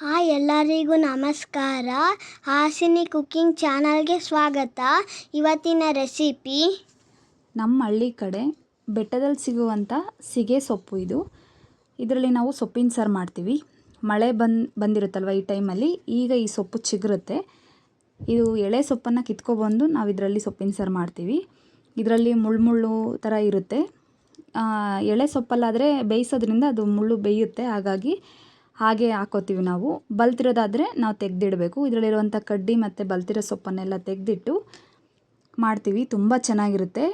Hi ಎಲ್ಲರಿಗೂ ನಮಸ್ಕಾರ. Hasini cooking ಚಾನಲ್ಗೆ ಸ್ವಾಗತ. ಇವತ್ತಿನ ರೆಸಿಪಿ. ನಮ್ಮ ಹಳ್ಳಿ ಕಡೆ ಬೆಟ್ಟದಲ್ಲಿ ಸಿಗುವಂಥ ಸಿಗೆ ಸೊಪ್ಪು ಇದು. ಇದರಲ್ಲಿ ನಾವು ಸೊಪ್ಪಿನ ಸಾರು ಮಾಡ್ತೀವಿ. ಮಳೆ ಬಂದು, ಬಂದಿರುತ್ತಲ್ವ ಈ ಟೈಮಲ್ಲಿ, ಈಗ ಈ ಸೊಪ್ಪು ಚಿಗುರುತ್ತೆ. ಇದು ಎಳೆ ಸೊಪ್ಪನ್ನು ಕಿತ್ಕೊಬಂದು ನಾವು ಇದರಲ್ಲಿ ಸೊಪ್ಪಿನ ಸಾರು ಮಾಡ್ತೀವಿ. ಇದರಲ್ಲಿ ಮುಳ್ಳು ಮುಳ್ಳು ಥರ ಇರುತ್ತೆ ಎಳೆ ಸೊಪ್ಪಲ್ಲಾದರೆ ಬೇಯಿಸೋದ್ರಿಂದ ಅದು ಮುಳ್ಳು ಬೇಯುತ್ತೆ. ಹಾಗಾಗಿ ಹಾಗೆ ಹಾಕೋತೀವಿ ನಾವು. ಬಲ್ತಿರೋದಾದರೆ ನಾವು ತೆಗೆದಿಡಬೇಕು. ಇದರಲ್ಲಿರುವಂಥ ಕಡ್ಡಿ ಮತ್ತು ಬಲ್ತಿರೋ ಸೊಪ್ಪನ್ನೆಲ್ಲ ತೆಗೆದಿಟ್ಟು ಮಾಡ್ತೀವಿ. ತುಂಬ ಚೆನ್ನಾಗಿರುತ್ತೆ.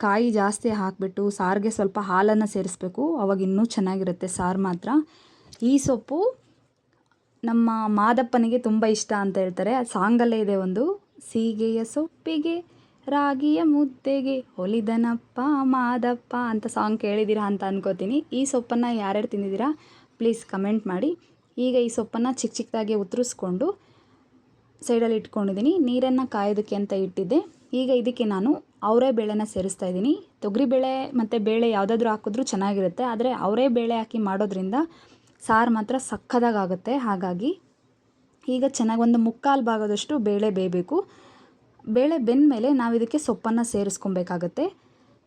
ಕಾಯಿ ಜಾಸ್ತಿ ಹಾಕಿಬಿಟ್ಟು ಸಾರಿಗೆ ಸ್ವಲ್ಪ ಹಾಲನ್ನು ಸೇರಿಸ್ಬೇಕು. ಅವಾಗ ಇನ್ನೂ ಚೆನ್ನಾಗಿರುತ್ತೆ ಸಾರು ಮಾತ್ರ. ಈ ಸೊಪ್ಪು ನಮ್ಮ ಮಾದಪ್ಪನಿಗೆ ತುಂಬ ಇಷ್ಟ ಅಂತ ಹೇಳ್ತಾರೆ. ಆ ಸಾಂಗಲ್ಲೇ ಇದೆ ಒಂದು. ಸೀಗೆಯ ಸೊಪ್ಪಿಗೆ, ರಾಗಿಯ ಮುದ್ದೆಗೆ ಹೊಲಿದನಪ್ಪ ಮಾದಪ್ಪ ಅಂತ ಸಾಂಗ್ ಕೇಳಿದ್ದೀರಾ ಅಂತ ಅನ್ಕೋತೀನಿ. ಈ ಸೊಪ್ಪನ್ನು ಯಾರ್ಯಾರು ತಿಂದಿದ್ದೀರಾ? ಪ್ಲೀಸ್ ಕಮೆಂಟ್ ಮಾಡಿ. ಈಗ ಈ ಸೊಪ್ಪನ್ನು ಚಿಕ್ಕ ಚಿಕ್ಕದಾಗಿ ಉತ್ತರಿಸ್ಕೊಂಡು ಸೈಡಲ್ಲಿ ಇಟ್ಕೊಂಡಿದ್ದೀನಿ. ನೀರನ್ನು ಕಾಯೋದಕ್ಕೆ ಅಂತ ಇಟ್ಟಿದ್ದೆ. ಈಗ ಇದಕ್ಕೆ ನಾನು ಅವರೇ ಬೇಳೆನ ಸೇರಿಸ್ತಾ ಇದ್ದೀನಿ. ತೊಗರಿಬೇಳೆ ಮತ್ತು ಬೇಳೆ ಯಾವುದಾದ್ರೂ ಹಾಕಿದ್ರೂ ಚೆನ್ನಾಗಿರುತ್ತೆ. ಆದರೆ ಅವರೇ ಬೇಳೆ ಹಾಕಿ ಮಾಡೋದ್ರಿಂದ ಸಾರು ಮಾತ್ರ ಸಕ್ಕದಾಗುತ್ತೆ ಹಾಗಾಗಿ ಈಗ ಚೆನ್ನಾಗಿ ಒಂದು ಮುಕ್ಕಾಲು ಭಾಗದಷ್ಟು ಬೇಳೆ ಬೇಯಬೇಕು. ಬೇಳೆ ಬೆಂದ ಮೇಲೆ ನಾವು ಇದಕ್ಕೆ ಸೊಪ್ಪನ್ನು ಸೇರಿಸ್ಕೊಬೇಕಾಗತ್ತೆ.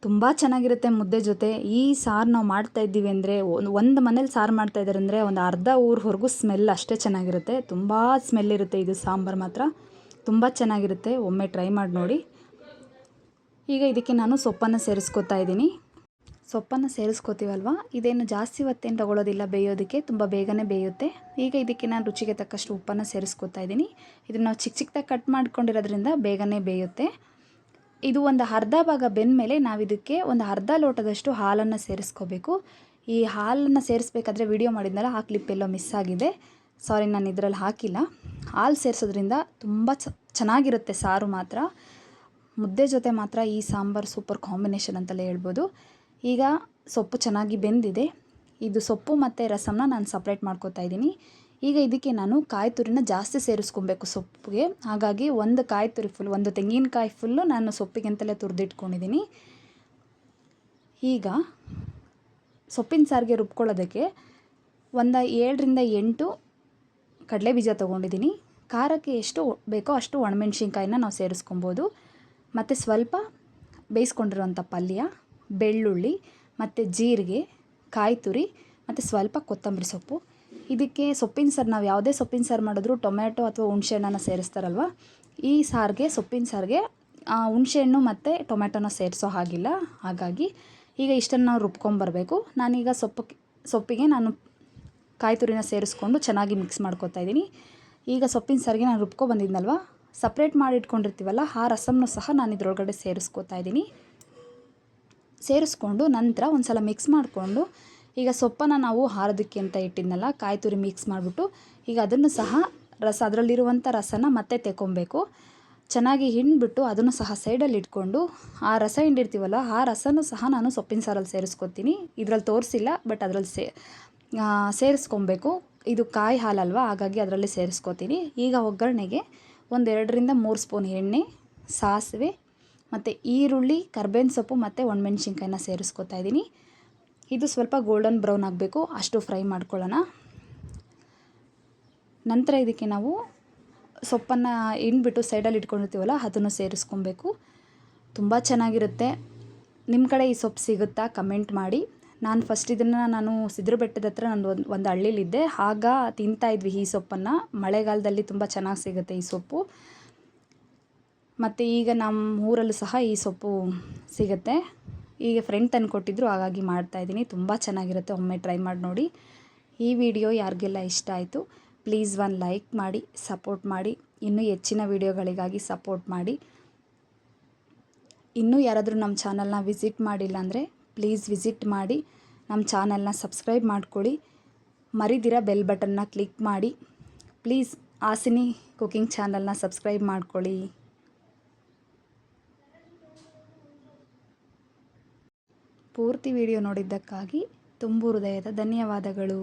ತುಂಬ ಚೆನ್ನಾಗಿರುತ್ತೆ ಮುದ್ದೆ ಜೊತೆ. ಈ ಸಾರು ನಾವು ಮಾಡ್ತಾ ಇದ್ದೀವಿ ಅಂದರೆ ಒಂದು ಒಂದು ಮನೇಲಿ ಸಾರು ಮಾಡ್ತಾ ಇದ್ದಾರೆ ಅಂದರೆ ಒಂದು ಅರ್ಧ ಊರ್ವರೆಗೂ ಸ್ಮೆಲ್ ಅಷ್ಟೇ ಚೆನ್ನಾಗಿರುತ್ತೆ. ತುಂಬ ಸ್ಮೆಲ್ ಇರುತ್ತೆ ಇದು ಸಾಂಬಾರು ಮಾತ್ರ. ತುಂಬ ಚೆನ್ನಾಗಿರುತ್ತೆ. ಒಮ್ಮೆ ಟ್ರೈ ಮಾಡಿ ನೋಡಿ. ಈಗ ಇದಕ್ಕೆ ನಾನು ಸೊಪ್ಪನ್ನು ಸೇರಿಸ್ಕೊತಾ ಇದ್ದೀನಿ. ಸೊಪ್ಪನ್ನು ಸೇರಿಸ್ಕೋತೀವಲ್ವ? ಇದೇನು ಜಾಸ್ತಿ ಹೊತ್ತೇನು ತಗೊಳ್ಳೋದಿಲ್ಲ ಬೇಯೋದಕ್ಕೆ ತುಂಬ ಬೇಗನೆ ಬೇಯುತ್ತೆ. ಈಗ ಇದಕ್ಕೆ ನಾನು ರುಚಿಗೆ ತಕ್ಕಷ್ಟು ಉಪ್ಪನ್ನು ಸೇರಿಸ್ಕೊತಾ ಇದ್ದೀನಿ. ಇದನ್ನು ನಾವು ಚಿಕ್ಕ ಚಿಕ್ಕದಾಗಿ ಕಟ್ ಮಾಡ್ಕೊಂಡಿರೋದ್ರಿಂದ ಬೇಗನೆ ಬೇಯುತ್ತೆ. ಇದು ಒಂದು ಅರ್ಧ ಭಾಗ ಬೆಂದಮೇಲೆ ನಾವು ಇದಕ್ಕೆ ಒಂದು ಅರ್ಧ ಲೋಟದಷ್ಟು ಹಾಲನ್ನು ಸೇರಿಸ್ಕೋಬೇಕು. ಈ ಹಾಲನ್ನು ಸೇರಿಸ್ಬೇಕಾದ್ರೆ ವಿಡಿಯೋ ಮಾಡಿದ್ನಲ್ಲ, ಆ ಕ್ಲಿಪ್ ಎಲ್ಲೋ ಮಿಸ್ ಆಗಿದೆ. ಸಾರಿ ನಾನು ಇದರಲ್ಲಿ ಹಾಕಿಲ್ಲ. ಹಾಲು ಸೇರಿಸೋದ್ರಿಂದ ತುಂಬ ಚೆನ್ನಾಗಿರುತ್ತೆ ಸಾರು ಮಾತ್ರ. ಮುದ್ದೆ ಜೊತೆ ಮಾತ್ರ ಈ ಸಾಂಬಾರು ಸೂಪರ್ ಕಾಂಬಿನೇಷನ್ ಅಂತಲೇ ಹೇಳ್ಬೋದು. ಈಗ ಸೊಪ್ಪು ಚೆನ್ನಾಗಿ ಬೆಂದಿದೆ. ಇದು ಸೊಪ್ಪು ಮತ್ತು ರಸಮನ್ನ ನಾನು ಸಪ್ರೇಟ್ ಮಾಡ್ಕೋತಾ ಇದ್ದೀನಿ. ಈಗ ಇದಕ್ಕೆ ನಾನು ಕಾಯಿ ತುರಿನ ಜಾಸ್ತಿ ಸೇರಿಸ್ಕೊಬೇಕು ಸೊಪ್ಪಿಗೆ. ಹಾಗಾಗಿ ಒಂದು ಕಾಯಿ ತುರಿ ಫುಲ್ ಒಂದು ತೆಂಗಿನಕಾಯಿ ಫುಲ್ಲು ನಾನು ಸೊಪ್ಪಿಗೆ ಅಂತಲೇ ತುರಿದಿಟ್ಕೊಂಡಿದ್ದೀನಿ. ಈಗ ಸೊಪ್ಪಿನ ಸಾರಿಗೆ ರುಬ್ಕೊಳ್ಳೋದಕ್ಕೆ ಒಂದು ಏಳರಿಂದ ಎಂಟು ಕಡಲೆ ಬೀಜ ತೊಗೊಂಡಿದ್ದೀನಿ. ಖಾರಕ್ಕೆ ಎಷ್ಟು ಬೇಕೋ ಅಷ್ಟು ಒಣಮೆಣ್ಸಿನ್ಕಾಯಿನ ನಾವು ಸೇರಿಸ್ಕೊಬೋದು. ಮತ್ತು ಸ್ವಲ್ಪ ಬೇಯಿಸ್ಕೊಂಡಿರುವಂಥ ಪಲ್ಯ, ಬೆಳ್ಳುಳ್ಳಿ, ಮತ್ತು ಜೀರಿಗೆ, ಕಾಯಿ ತುರಿ, ಮತ್ತು ಸ್ವಲ್ಪ ಕೊತ್ತಂಬರಿ ಸೊಪ್ಪು. ಇದಕ್ಕೆ ಸೊಪ್ಪಿನ ಸಾರು, ನಾವು ಯಾವುದೇ ಸೊಪ್ಪಿನ ಸಾರು ಮಾಡಿದ್ರು ಟೊಮೆಟೊ ಅಥವಾ ಹುಣಸೆಹಣ್ಣನ್ನು ಸೇರಿಸ್ತಾರಲ್ವ? ಈ ಸಾರಿಗೆ, ಸೊಪ್ಪಿನ ಸಾರಿಗೆ ಹುಣಸೆಹಣ್ಣು ಮತ್ತು ಟೊಮ್ಯಾಟೊನ ಸೇರಿಸೋ ಹಾಗಿಲ್ಲ. ಹಾಗಾಗಿ ಈಗ ಇಷ್ಟನ್ನು ನಾವು ರುಬ್ಕೊಂಬರಬೇಕು ನಾನೀಗ ಸೊಪ್ಪು, ಸೊಪ್ಪಿಗೆ ನಾನು ಕಾಯಿ ತುರಿನ ಸೇರಿಸ್ಕೊಂಡು ಚೆನ್ನಾಗಿ ಮಿಕ್ಸ್ ಮಾಡ್ಕೊತಾ ಇದ್ದೀನಿ. ಈಗ ಸೊಪ್ಪಿನ ಸಾರಿಗೆ ನಾನು ರುಬ್ಕೊ ಬಂದಿದ್ನಲ್ವ? ಸಪ್ರೇಟ್ ಮಾಡಿ ಇಟ್ಕೊಂಡಿರ್ತೀವಲ್ಲ ಆ ರಸಮನ್ನು ಸಹ ನಾನು ಇದರೊಳಗಡೆ ಸೇರಿಸ್ಕೊತಾ ಇದ್ದೀನಿ. ಸೇರಿಸ್ಕೊಂಡು ನಂತರ ಒಂದು ಸಲ ಮಿಕ್ಸ್ ಮಾಡಿಕೊಂಡು ಈಗ ಸೊಪ್ಪನ್ನು ನಾವು ಹಾರೋದಕ್ಕೆ ಅಂತ ಇಟ್ಟಿದ್ನಲ್ಲ, ಕಾಯಿ ತುರಿ ಮಿಕ್ಸ್ ಮಾಡಿಬಿಟ್ಟು, ಈಗ ಅದನ್ನು ಸಹ ರಸ ಅದರಲ್ಲಿರುವಂಥ ರಸನ ಮತ್ತೆ ತೆಕ್ಕೊಬೇಕು. ಚೆನ್ನಾಗಿ ಹಿಂಡ್ಬಿಟ್ಟು ಅದನ್ನು ಸಹ ಸೈಡಲ್ಲಿ ಇಟ್ಕೊಂಡು, ಆ ರಸ ಹಿಂಡಿರ್ತೀವಲ್ಲ, ಆ ರಸನೂ ಸಹ ನಾನು ಸೊಪ್ಪಿನ ಸಾರಲ್ಲಿ ಸೇರಿಸ್ಕೊತೀನಿ. ಇದರಲ್ಲಿ ತೋರಿಸಿಲ್ಲ ಬಟ್ ಅದರಲ್ಲಿ ಸೇ ಸೇರಿಸ್ಕೊಬೇಕು. ಇದು ಕಾಯಿ ಹಾಲಲ್ವಾ, ಹಾಗಾಗಿ ಅದರಲ್ಲಿ ಸೇರಿಸ್ಕೊತೀನಿ. ಈಗ ಒಗ್ಗರಣೆಗೆ ಒಂದೆರಡರಿಂದ ಮೂರು ಸ್ಪೂನ್ ಎಣ್ಣೆ, ಸಾಸಿವೆ, ಮತ್ತು ಈರುಳ್ಳಿ, ಕರ್ಬೇವಿನ ಸೊಪ್ಪು ಮತ್ತು ಒಣಮೆಣ್ಸಿನ್ಕಾಯಿನ ಸೇರಿಸ್ಕೊತಾ ಇದ್ದೀನಿ. ಇದು ಸ್ವಲ್ಪ ಗೋಲ್ಡನ್ ಬ್ರೌನ್ ಆಗಬೇಕು. ಅಷ್ಟು ಫ್ರೈ ಮಾಡ್ಕೊಳ್ಳೋಣ. ನಂತರ ಇದಕ್ಕೆ ನಾವು ಸೊಪ್ಪನ್ನು ಹಿಂಡ್ಬಿಟ್ಟು ಸೈಡಲ್ಲಿ ಇಟ್ಕೊಂಡಿರ್ತೀವಲ್ಲ, ಅದನ್ನು ಸೇರಿಸ್ಕೊಬೇಕು. ತುಂಬ ಚೆನ್ನಾಗಿರುತ್ತೆ. ನಿಮ್ಮ ಕಡೆ ಈ ಸೊಪ್ಪು ಸಿಗುತ್ತಾ? ಕಮೆಂಟ್ ಮಾಡಿ. ನಾನು ಫಸ್ಟ್ ಇದನ್ನು ನಾನು ಸಿದ್ರ ಬೆಟ್ಟದ ಹತ್ರ ನಾನು ಒಂದು ಒಂದು ಹಳ್ಳಿಲಿದ್ದೆ. ಆಗ ತಿಂತಾ ಇದ್ವಿ ಈ ಸೊಪ್ಪನ್ನು. ಮಳೆಗಾಲದಲ್ಲಿ ತುಂಬ ಚೆನ್ನಾಗಿ ಸಿಗುತ್ತೆ ಈ ಸೊಪ್ಪು. ಮತ್ತು ಈಗ ನಮ್ಮ ಊರಲ್ಲೂ ಸಹ ಈ ಸೊಪ್ಪು ಸಿಗುತ್ತೆ. ಈಗ ಫ್ರೆಂಡ್ ತಂದು ಕೊಟ್ಟಿದ್ರು, ಹಾಗಾಗಿ ಮಾಡ್ತಾಯಿದ್ದೀನಿ ತುಂಬ ಚೆನ್ನಾಗಿರುತ್ತೆ. ಒಮ್ಮೆ ಟ್ರೈ ಮಾಡಿ ನೋಡಿ. ಈ ವಿಡಿಯೋ ಯಾರಿಗೆಲ್ಲ ಇಷ್ಟ ಆಯಿತು ಪ್ಲೀಸ್ ಒಂದು ಲೈಕ್ ಮಾಡಿ ಸಪೋರ್ಟ್ ಮಾಡಿ. ಇನ್ನೂ ಹೆಚ್ಚಿನ ವಿಡಿಯೋಗಳಿಗಾಗಿ ಸಪೋರ್ಟ್ ಮಾಡಿ. ಇನ್ನೂ ಯಾರಾದರೂ ನಮ್ಮ ಚಾನಲ್ನ ವಿಸಿಟ್ ಮಾಡಿಲ್ಲ ಅಂದರೆ ಪ್ಲೀಸ್ ವಿಸಿಟ್ ಮಾಡಿ. ನಮ್ಮ ಚಾನಲ್ನ ಸಬ್ಸ್ಕ್ರೈಬ್ ಮಾಡ್ಕೊಳ್ಳಿ. ಮರಿದಿರ ಬೆಲ್ ಬಟನ್ನ ಕ್ಲಿಕ್ ಮಾಡಿ. ಪ್ಲೀಸ್ ಆಸಿನಿ ಕುಕಿಂಗ್ ಚಾನಲ್ನ ಸಬ್ಸ್ಕ್ರೈಬ್ ಮಾಡ್ಕೊಳ್ಳಿ. ಪೂರ್ತಿ ವಿಡಿಯೋ ನೋಡಿದ್ದಕ್ಕಾಗಿ ತುಂಬು ಹೃದಯದ ಧನ್ಯವಾದಗಳು.